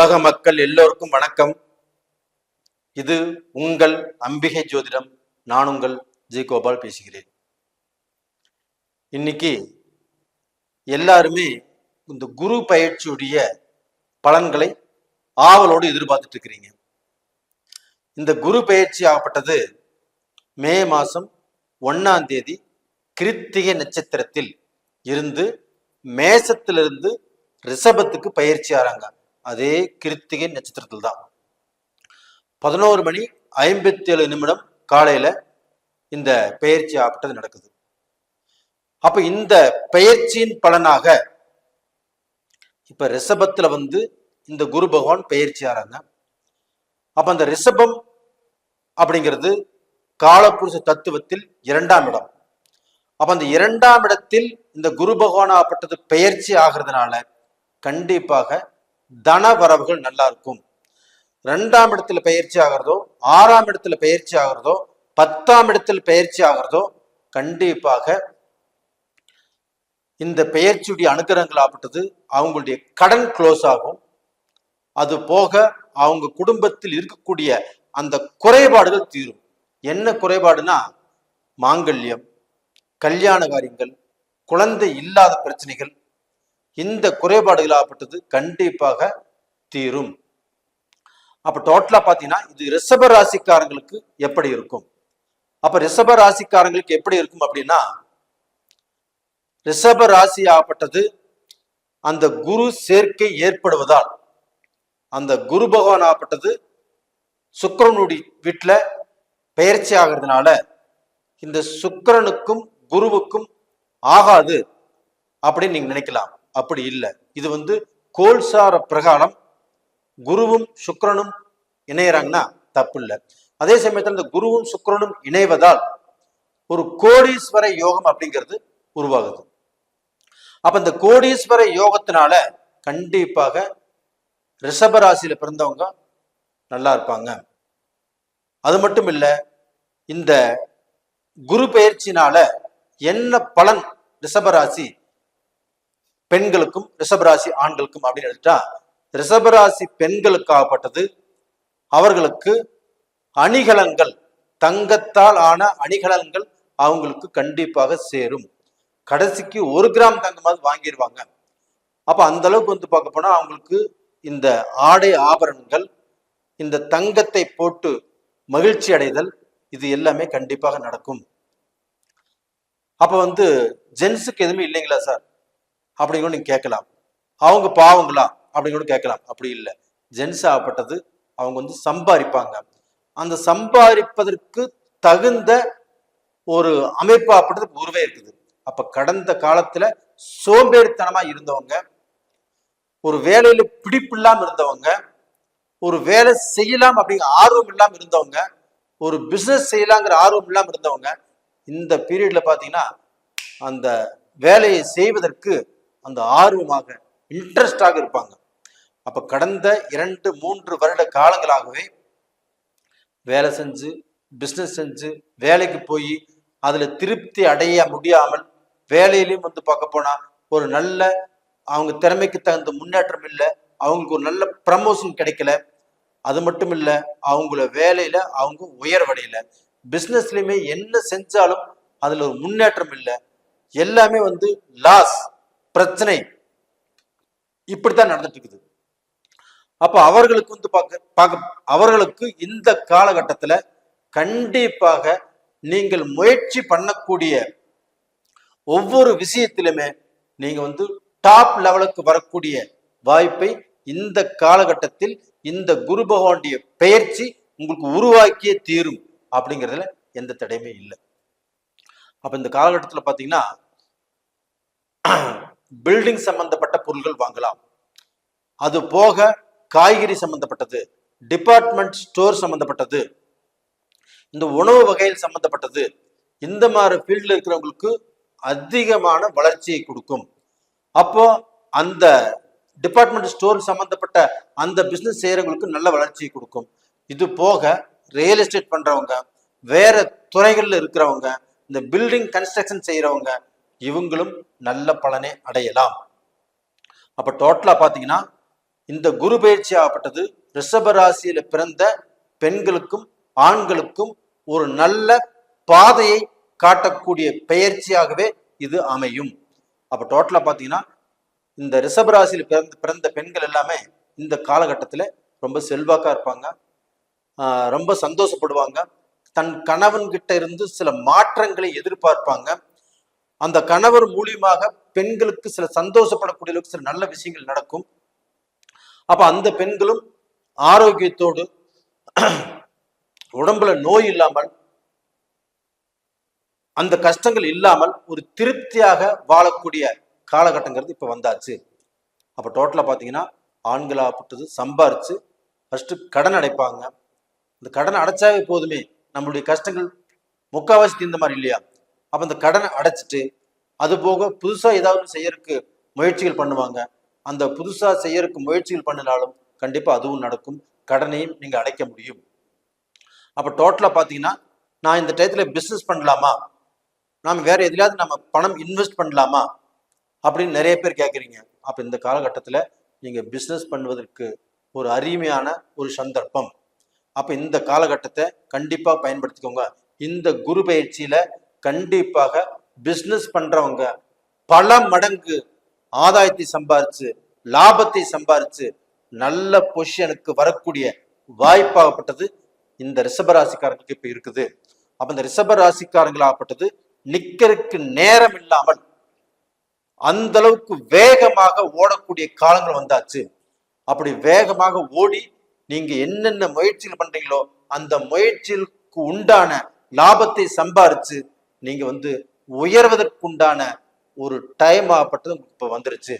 உலக மக்கள் எல்லோருக்கும் வணக்கம். இது உங்கள் அம்பிகை ஜோதிடம். நான் உங்கள் ஜி கோபால் பேசுகிறேன். இன்னைக்கு எல்லாருமே இந்த குரு பயிற்சியுடைய பலன்களை ஆவலோடு எதிர்பார்த்துட்டு இருக்கிறீங்க. இந்த குரு பயிற்சி ஆகப்பட்டது மே மாதம் ஒன்னாம் தேதி கிருத்திகை நட்சத்திரத்தில் இருந்து மேசத்திலிருந்து ரிஷபத்துக்கு பயிற்சி ஆறாங்க. அதே கிருத்திகை நட்சத்திரத்தில் தான் பதினோரு மணி ஐம்பத்தி ஏழு நிமிடம் காலையில இந்த பெயர்ச்சி ஆகப்பட்டது நடக்குது. அப்ப இந்த பெயர்ச்சியின் பலனாக இப்ப ரிஷபத்துல வந்து இந்த குரு பகவான் பெயர்ச்சி ஆறாங்க. அப்ப அந்த ரிஷபம் அப்படிங்கிறது காலப்புருஷ தத்துவத்தில் இரண்டாம் இடம். அப்ப அந்த இரண்டாம் இடத்தில் இந்த குரு பகவான் பெயர்ச்சி ஆகிறதுனால கண்டிப்பாக தன வரவுகள் நல்லா இருக்கும். ரெண்டாம் இடத்துல பயிற்சி ஆகிறதோ ஆறாம் இடத்துல பயிற்சி ஆகிறதோ பத்தாம் இடத்துல பயிற்சி ஆகிறதோ கண்டிப்பாக இந்த பெயர்ச்சியுடைய அனுகிரகங்கள் ஆப்பட்டது அவங்களுடைய கடன் க்ளோஸ் ஆகும். அது போக அவங்க குடும்பத்தில் இருக்கக்கூடிய அந்த குறைபாடுகள் தீரும். என்ன குறைபாடுனா மாங்கல்யம் கல்யாண காரியங்கள் குழந்தை இல்லாத பிரச்சனைகள் இந்த குறைபாடுகள் ஆகப்பட்டது கண்டிப்பாக தீரும். அப்ப டோட்டலா பாத்தீங்கன்னா இது ரிஷப ராசிக்காரங்களுக்கு எப்படி இருக்கும்? அப்ப ரிஷப ராசிக்காரங்களுக்கு எப்படி இருக்கும் அப்படின்னா ரிஷப ராசி ஆகப்பட்டது அந்த குரு சேர்க்கை ஏற்படுவதால் அந்த குரு பகவான் ஆகப்பட்டது சுக்கரனுடைய வீட்டுல பெயர்ச்சி ஆகிறதுனால இந்த சுக்கரனுக்கும் குருவுக்கும் ஆகாது அப்படின்னு நீங்க நினைக்கலாம். அப்படி இல்லை. இது வந்து கோல்சார பிரகாரம் குருவும் சுக்கரனும் இணையறாங்கன்னா தப்பு இல்லை அதே சமயத்தில் இந்த குருவும் சுக்கரனும் இணைவதால் ஒரு கோடீஸ்வர யோகம் அப்படிங்கிறது உருவாகுது. அப்ப இந்த கோடீஸ்வர யோகத்தினால கண்டிப்பாக ரிஷபராசியில பிறந்தவங்க நல்லா இருப்பாங்க. அது மட்டும் இல்லை இந்த குரு பயிற்சினால என்ன பலன் ரிஷபராசி பெண்களுக்கும் ரிஷபராசி ஆண்களுக்கும் அப்படின்னு எடுத்துட்டா ரிஷபராசி பெண்களுக்காகப்பட்டது அவர்களுக்கு அணிகலன்கள் தங்கத்தால் ஆன அணிகலன்கள் அவங்களுக்கு கண்டிப்பாக சேரும். கடைசிக்கு ஒரு கிராம் தங்கமாவது வாங்கிடுவாங்க அப்போ அந்த அளவுக்கு வந்து பார்க்க போனால் அவங்களுக்கு இந்த ஆடை ஆபரணங்கள் இந்த தங்கத்தை போட்டு மகிழ்ச்சி அடைதல் இது எல்லாமே கண்டிப்பாக நடக்கும். அப்போ வந்து ஜென்ஸுக்கு எதுவுமே இல்லைங்களா சார்? அப்படின்னு கூட நீங்க கேட்கலாம். அவங்க பாவங்களா? அப்படின்னு கூட கேட்கலாம். அப்படி இல்லை. ஜென்ஸ் ஆகப்பட்டது அவங்க வந்து சம்பாதிப்பாங்க. அந்த சம்பாதிப்பதற்கு தகுந்த ஒரு அமைப்பாகப்பட்டது உருவே இருக்குது. அப்ப கடந்த காலத்துல சோம்பேறித்தனமா இருந்தவங்க ஒரு வேலையில பிடிப்பு இல்லாமல் இருந்தவங்க ஒரு வேலை செய்யலாம் அப்படிங்கிற ஆர்வம் இல்லாமல் இருந்தவங்க ஒரு பிசினஸ் செய்யலாங்கிற ஆர்வம் இல்லாமல் இருந்தவங்க இந்த பீரியட்ல பாத்தீங்கன்னா அந்த வேலையை செய்வதற்கு அந்த ஆர்வமாக இன்ட்ரெஸ்டாக இருப்பாங்க. அப்ப கடந்த இரண்டு மூன்று வருட காலங்களாகவே வேலை செஞ்சு பிஸ்னஸ் செஞ்சு வேலைக்கு போய் அதுல திருப்தி அடைய முடியாமல் வேலையிலையும் வந்து பார்க்க போனா ஒரு நல்ல அவங்க திறமைக்கு தகுந்த முன்னேற்றம் இல்லை அவங்களுக்கு ஒரு நல்ல ப்ரமோஷன் கிடைக்கல. அது மட்டும் இல்லை அவங்கள வேலையில அவங்க உயர்வடையல. பிஸ்னஸ்லயுமே என்ன செஞ்சாலும் அதுல ஒரு முன்னேற்றம் இல்லை. எல்லாமே வந்து லாஸ் பிரச்சனை. இப்படித்தான் நடந்துட்டு இருக்குது அப்ப அவர்களுக்கு வந்து பார்க்க பார்க்க அவர்களுக்கு இந்த காலகட்டத்துல கண்டிப்பாக நீங்கள் முயற்சி பண்ணக்கூடிய ஒவ்வொரு விஷயத்திலுமே நீங்க வந்து டாப் லெவலுக்கு வரக்கூடிய வாய்ப்பை இந்த காலகட்டத்தில் இந்த குரு பகவானுடைய பெயர்ச்சி உங்களுக்கு உருவாக்கியே தீரும் அப்படிங்கிறதுல எந்த தடையுமே இல்லை. அப்ப இந்த காலகட்டத்தில் பார்த்தீங்கன்னா பில்டிங் சம்பந்தப்பட்ட பொருட்கள் வாங்கலாம். அது போக காய்கறி சம்பந்தப்பட்டது டிபார்ட்மெண்ட் ஸ்டோர் சம்பந்தப்பட்டது இந்த உணவு வகையில் சம்பந்தப்பட்டது இந்த மாதிரி ஃபீல்டில் இருக்கிறவங்களுக்கு அதிகமான வளர்ச்சியை கொடுக்கும். அப்போ அந்த டிபார்ட்மெண்ட் ஸ்டோர் சம்பந்தப்பட்ட அந்த பிஸ்னஸ் செய்கிறவங்களுக்கு நல்ல வளர்ச்சியை கொடுக்கும். இது போக ரியல் எஸ்டேட் பண்ணுறவங்க வேற துறைகளில் இருக்கிறவங்க இந்த பில்டிங் கன்ஸ்ட்ரக்ஷன் செய்கிறவங்க இவங்களும் நல்ல பலனை அடையலாம். அப்ப டோட்டலா பாத்தீங்கன்னா இந்த குரு பயிற்சி ஆகப்பட்டது ரிஷபராசியில பிறந்த பெண்களுக்கும் ஆண்களுக்கும் ஒரு நல்ல பாதையை காட்டக்கூடிய பெயர்ச்சியாகவே இது அமையும். அப்ப டோட்டலா பாத்தீங்கன்னா இந்த ரிஷப ராசியில் பிறந்த பிறந்த பெண்கள் எல்லாமே இந்த காலகட்டத்தில் ரொம்ப செல்வாக்கா இருப்பாங்க. ரொம்ப சந்தோஷப்படுவாங்க. தன் கணவன் கிட்ட இருந்து சில மாற்றங்களை எதிர்பார்ப்பாங்க. அந்த கணவர் மூலியமாக பெண்களுக்கு சில சந்தோஷப்படக்கூடிய அளவுக்கு சில நல்ல விஷயங்கள் நடக்கும். அப்ப அந்த பெண்களும் ஆரோக்கியத்தோடு உடம்புல நோய் இல்லாமல் அந்த கஷ்டங்கள் இல்லாமல் ஒரு திருப்தியாக வாழக்கூடிய காலகட்டங்கிறது இப்ப வந்தாச்சு. அப்ப டோட்டலா பாத்தீங்கன்னா ஆண்களாகப்பட்டது சம்பாரிச்சு ஃபர்ஸ்ட் கடன் அடைப்பாங்க. இந்த கடன் அடைச்சாவே போதுமே. நம்மளுடைய கஷ்டங்கள் முக்காவாசி தீர்ந்த மாதிரி இல்லையா? அப்போ இந்த கடனை அடைச்சிட்டு அது போக புதுசாக ஏதாவது செய்யறதுக்கு முயற்சிகள் பண்ணுவாங்க. அந்த புதுசாக செய்யறதுக்கு முயற்சிகள் பண்ணினாலும் கண்டிப்பாக அதுவும் நடக்கும். கடனையும் நீங்கள் அடைக்க முடியும். அப்போ டோட்டலாக பார்த்தீங்கன்னா நான் இந்த டயத்தில் பிஸ்னஸ் பண்ணலாமா? நாம் வேறு எதுலையாவது நம்ம பணம் இன்வெஸ்ட் பண்ணலாமா? அப்படின்னு நிறைய பேர் கேட்குறீங்க அப்போ இந்த காலகட்டத்தில் நீங்கள் பிஸ்னஸ் பண்ணுவதற்கு ஒரு அருமையான ஒரு சந்தர்ப்பம். அப்போ இந்த காலகட்டத்தை கண்டிப்பாக பயன்படுத்திக்கோங்க. இந்த குரு பயிற்சியில் கண்டிப்பாக பிசினஸ் பண்றவங்க பல மடங்கு ஆதாயத்தை சம்பாரிச்சு லாபத்தை சம்பாரிச்சு நல்ல பொசிஷனுக்கு வரக்கூடிய வாய்ப்பாகப்பட்டது இந்த ரிஷபராசிக்காரங்களுக்கு இப்ப இருக்குது. அப்ப இந்த ரிஷபராசிக்காரங்களாகப்பட்டது நிக்கிறதுக்கு நேரம் இல்லாமல் அந்த அளவுக்கு வேகமாக ஓடக்கூடிய காலங்கள் வந்தாச்சு. அப்படி வேகமாக ஓடி நீங்க என்னென்ன முயற்சிகள் பண்றீங்களோ அந்த முயற்சிகளுக்கு உண்டான லாபத்தை சம்பாரிச்சு நீங்க வந்து உயர்வதற்குண்டான ஒரு டைம் ஆகப்பட்டது உங்களுக்கு இப்ப வந்துருச்சு.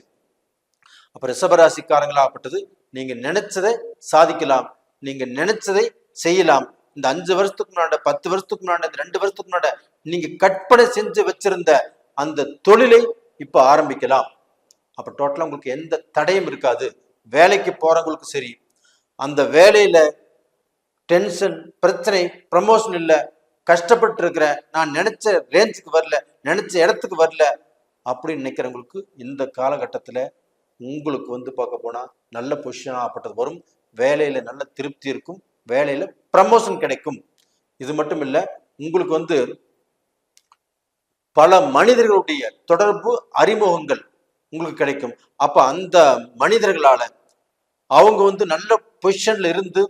அப்ப ரிஷபராசிக்காரங்களாகப்பட்டது நீங்க நினைச்சதை சாதிக்கலாம் நீங்க நினைச்சதை செய்யலாம். இந்த அஞ்சு வருஷத்துக்கு முன்னாடி பத்து வருஷத்துக்கு முன்னாடி இந்த ரெண்டு வருஷத்துக்கு முன்னாடி நீங்க கற்பனை செஞ்சு வச்சிருந்த அந்த தொழிலை இப்ப ஆரம்பிக்கலாம். அப்ப டோட்டலா உங்களுக்கு எந்த தடையும் இருக்காது. வேலைக்கு போறவங்களுக்கு சரி. அந்த வேலையில டென்ஷன் பிரச்சனை ப்ரமோஷன் இல்லை. கஷ்டப்பட்டு இருக்கிறேன் நான் நினைச்ச ரேஞ்சுக்கு வரல நினைச்ச இடத்துக்கு வரல அப்படின்னு நினைக்கிறவங்களுக்கு இந்த காலகட்டத்தில் உங்களுக்கு வந்து பார்க்க போனால் நல்ல பொசிஷன் ஆகப்பட்டது வரும். வேலையில் நல்ல திருப்தி இருக்கும். வேலையில் ப்ரமோஷன் கிடைக்கும். இது மட்டும் இல்லை உங்களுக்கு வந்து பல மனிதர்களுடைய தொடர்பு அறிமுகங்கள் உங்களுக்கு கிடைக்கும். அப்போ அந்த மனிதர்களால் அவங்க வந்து நல்ல பொசிஷன்ல இருந்து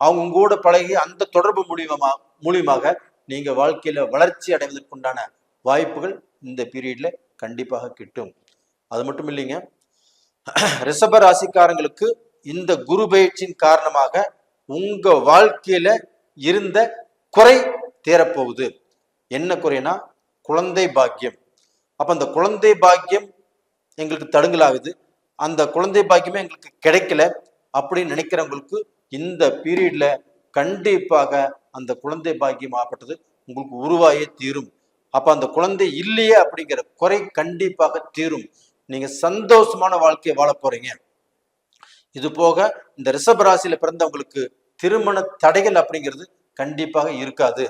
அவங்க கூட பழகி அந்த தொடர்பு மூலியமா மூலியமாக நீங்க வாழ்க்கையில வளர்ச்சி அடைவதற்குண்டான வாய்ப்புகள் இந்த பீரியட்ல கண்டிப்பாக கிட்டும். அது மட்டும் இல்லைங்க ரிஷப ராசிக்காரங்களுக்கு இந்த குரு பயிற்சியின் காரணமாக உங்க வாழ்க்கையில இருந்த குறை தேரப்போகுது. என்ன குறைனா குழந்தை பாக்கியம். அப்ப அந்த குழந்தை பாக்கியம் எங்களுக்கு தடுங்கலாகுது. அந்த குழந்தை பாக்கியமே எங்களுக்கு கிடைக்கல அப்படின்னு நினைக்கிறவங்களுக்கு இந்த பீரியட்ல கண்டிப்பாக அந்த குழந்தை பாக்கியமாகப்பட்டது உங்களுக்கு உருவாயே தீரும். அப்ப அந்த குழந்தை இல்லையே அப்படிங்கிற குறை கண்டிப்பாக தீரும். நீங்க சந்தோஷமான வாழ்க்கையை வாழ போறீங்க. இது போக இந்த ரிஷப ராசியில பிறந்தவங்களுக்கு திருமண தடைகள் அப்படிங்கிறது கண்டிப்பாக இருக்காது.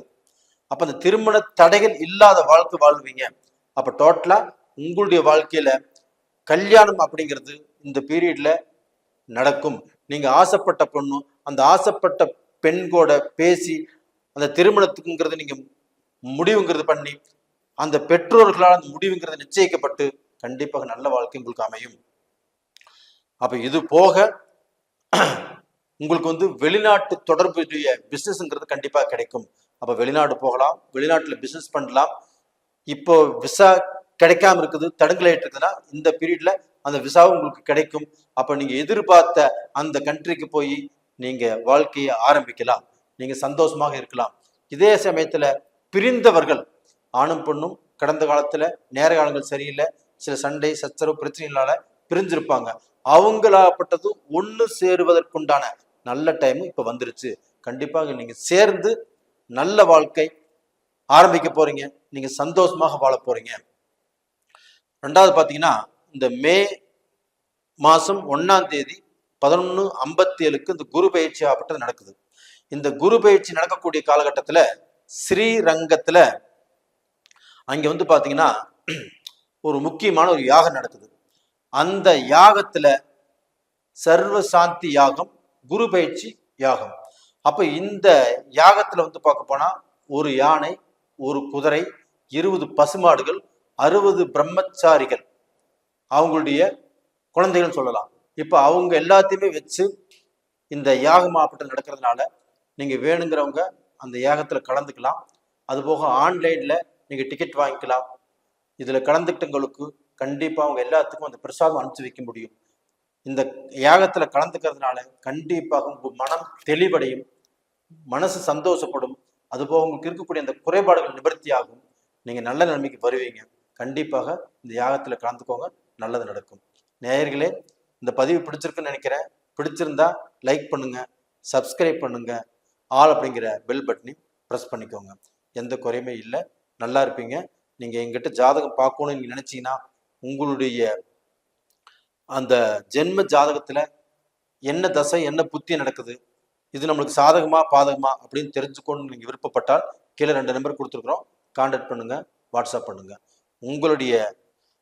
அப்ப அந்த திருமண தடைகள் இல்லாத வாழ்க்கை வாழ்வீங்க. அப்ப டோட்டலா உங்களுடைய வாழ்க்கையில கல்யாணம் அப்படிங்கிறது இந்த பீரியட்ல நடக்கும். நீங்க ஆசைப்பட்ட பொண்ணும் அந்த ஆசைப்பட்ட பெண் கூட பேசி அந்த திருமணத்துக்குங்கிறது நீங்க முடிவுங்கிறது பண்ணி அந்த பெற்றோர்களால் அந்த முடிவுங்கிறது நிச்சயிக்கப்பட்டு கண்டிப்பாக நல்ல வாழ்க்கை உங்களுக்கு அமையும். அப்ப இது போக உங்களுக்கு வந்து வெளிநாட்டு தொடர்புடைய பிசினஸ்ங்கிறது கண்டிப்பாக கிடைக்கும். அப்ப வெளிநாடு போகலாம் வெளிநாட்டுல பிசினஸ் பண்ணலாம். இப்போ விசா கிடைக்காம இருக்குது தடுங்கலாயிட்டு இருக்குதுன்னா இந்த பீரியட்ல அந்த விசாவும் உங்களுக்கு கிடைக்கும். அப்ப நீங்க எதிர்பார்த்த அந்த கண்ட்ரிக்கு போய் நீங்கள் வாழ்க்கையை ஆரம்பிக்கலாம். நீங்கள் சந்தோஷமாக இருக்கலாம். இதே சமயத்தில் பிரிந்தவர்கள் ஆணும் பெண்ணும் கடந்த காலத்தில் நேர காலங்கள் சரியில்லை. சில சண்டை சச்சரவு பிரச்சனைகளால் பிரிஞ்சிருப்பாங்க. அவங்களாகப்பட்டதும் ஒன்று சேருவதற்குண்டான நல்ல டைம் இப்போ வந்துருச்சு. கண்டிப்பாக நீங்கள் சேர்ந்து நல்ல வாழ்க்கை ஆரம்பிக்க போகிறீங்க நீங்கள் சந்தோஷமாக வாழ போறீங்க. ரெண்டாவது பார்த்தீங்கன்னா இந்த மே மாதம் ஒன்றாம் தேதி பதினொன்று ஐம்பத்தி ஏழுக்கு இந்த குரு பயிற்சி ஆப்பட்டது நடக்குது. இந்த குரு பயிற்சி நடக்கக்கூடிய காலகட்டத்தில் ஸ்ரீரங்கத்தில் அங்கே வந்து பார்த்தீங்கன்னா ஒரு முக்கியமான ஒரு யாகம் நடக்குது. அந்த யாகத்தில் சர்வ சாந்தி யாகம் குரு பயிற்சி யாகம். அப்போ இந்த யாகத்தில் வந்து பார்க்க போனால் ஒரு யானை ஒரு குதிரை இருபது பசுமாடுகள் அறுபது பிரம்மச்சாரிகள். அவங்களுடைய குழந்தைகள் சொல்லலாம். இப்போ அவங்க எல்லாத்தையுமே வச்சு இந்த யாக மாவட்டம் நடக்கிறதுனால நீங்கள் வேணுங்கிறவங்க அந்த யாகத்தில் கலந்துக்கலாம். அதுபோக ஆன்லைனில் நீங்கள் டிக்கெட் வாங்கிக்கலாம். இதில் கலந்துக்கிட்டவங்களுக்கு கண்டிப்பாக அவங்க எல்லாத்துக்கும் அந்த பிரசாதம் அனுப்பிச்சு வைக்க முடியும். இந்த யாகத்தில் கலந்துக்கிறதுனால கண்டிப்பாக உங்கள் மனம் தெளிவடையும் மனசு சந்தோஷப்படும். அதுபோக உங்களுக்கு இருக்கக்கூடிய அந்த குறைபாடுகள் நிவர்த்தி ஆகும். நீங்கள் நல்ல நிலைமைக்கு வருவீங்க. கண்டிப்பாக இந்த யாகத்தில் கலந்துக்கோங்க. நல்லது நடக்கும். நேயர்களே இந்த பதிவு பிடிச்சிருக்குன்னு நினைக்கிறேன். பிடிச்சிருந்தா லைக் பண்ணுங்க சப்ஸ்கிரைப் பண்ணுங்க. ஆல் அப்படிங்கிற பெல் பட்டனையும் ப்ரெஸ் பண்ணிக்கோங்க. எந்த குறையுமே இல்லை. நல்லா இருப்பீங்க. நீங்கள் எங்கிட்ட ஜாதகம் பார்க்கணும்னு நீங்கள் நினச்சிங்கன்னா உங்களுடைய அந்த ஜென்ம ஜாதகத்தில் என்ன தசை என்ன புத்தி நடக்குது இது நம்மளுக்கு சாதகமா பாதகமா அப்படின்னு தெரிஞ்சுக்கணும்னு நீங்கள் விருப்பப்பட்டால் கீழே ரெண்டு நம்பர் கொடுத்துருக்குறோம். கான்டாக்ட் பண்ணுங்கள் வாட்ஸ்அப் பண்ணுங்கள் உங்களுடைய